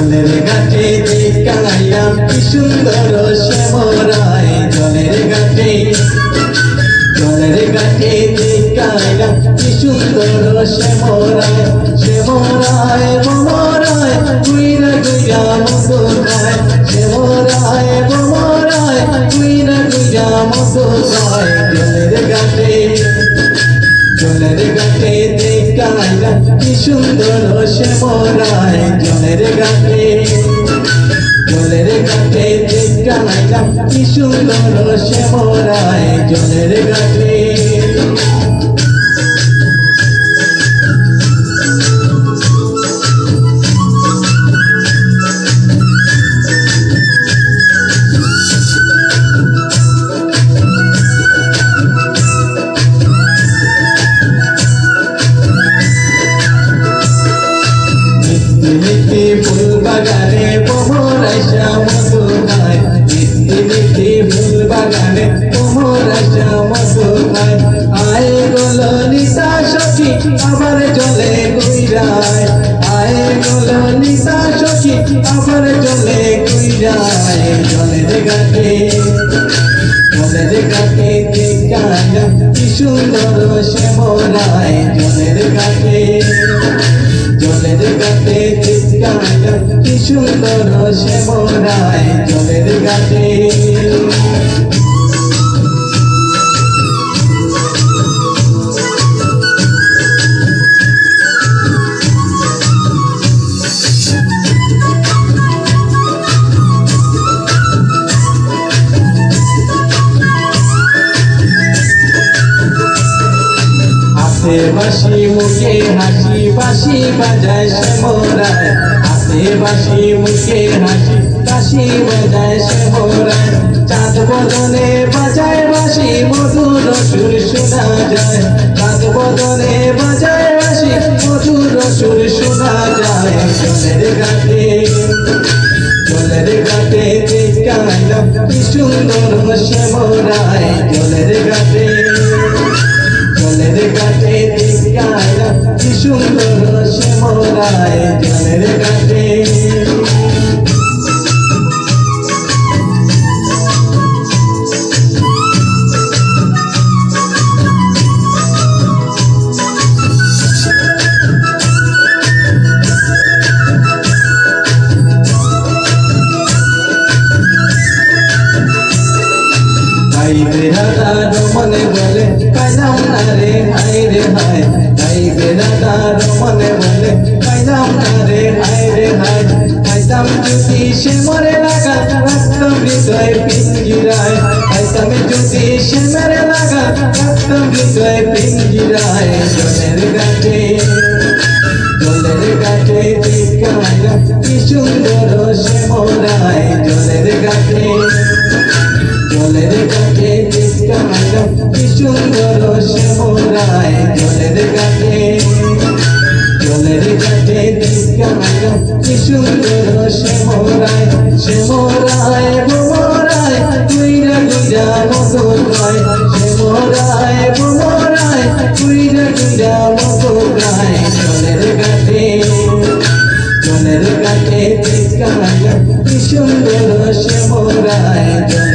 জলের ঘাটে দেখাইলাম কি সুন্দর শ্যামরায়। জলের ঘাটে জলের ঘাটে দেখাইলাম কি সুন্দর শ্যামরায়। শ্যামরায়, মমরায় গুইরা গুইরা মধুরায় শ্যামরায়, মমরায় গুইরা গুইরা মধুরায় জলের ঘাটে জলের ঘাটে দেখাইলাম কি সুন্দর সে শ্যামরায় জলের ঘাটে জলের ঘাটে দেখাইলাম কি সুন্দর সে শ্যামরায় জলের ঘাটে বাগানে মোহরাশা মধু খায় আয় গল নিশা সখী আবার জলে গুইরায় আয় গল নিশা সখী আবার জলে গুইরায় জলের ঘাটে জলের ঘাটে কি সুন্দর শ্যামরায় জলের ঘাটে জলের ঘাটে কি সুন্দর শ্যামরায় জলের ঘাটে হাতে বাসি, মুখে হাসি বাসি বাজায় শ্যামরায় হাতে বাসি, মুখে হাসি বাসি বাজায় শ্যামরায় চাঁদ বদনে বাজায় বাসি মধুর সুর শোনা যায়। চাঁদ বদনে বাজায় বাসি মধুর সুর শোনা যায়। জলের গাতে জলের গাতে দেখাইলাম কি সুন্দর শ্যামরায় ঘাটে জলের কাছে কি সুন্দর শ্যামরায় জলের ঘাটে হাই রে রাধার মনে বলে পাইলাম না রে হাই রে হাই হাই রে রাধার মনে বলে পাইলাম না রে হাই রে হাই পাইতাম যদি সে মরে লাগা রাখতাম হৃদয় পিঞ্জিরায়। পাইতাম যদি সে মরে লাগা রাখতাম হৃদয় পিঞ্জিরায়। জলের ঘাটে, জলের দেখাইলাম কি সুন্দর সে মোরায়। জলের ঘাটে জলের ঘাটে দেখাইলাম কি সুন্দর শ্যামরায়। জলের ঘাটে জলের ঘাটে দেখাইলাম কি সুন্দর শ্যামরায়। শ্যামরায় বোমরায় কুইরা কুইরা মধুরায় শ্যামরায় বোমরায় কুইরা কুইরা মধুরায় জলের ঘাটে জলের ঘাটে দেখাইলাম কি সুন্দর শ্যামরায়।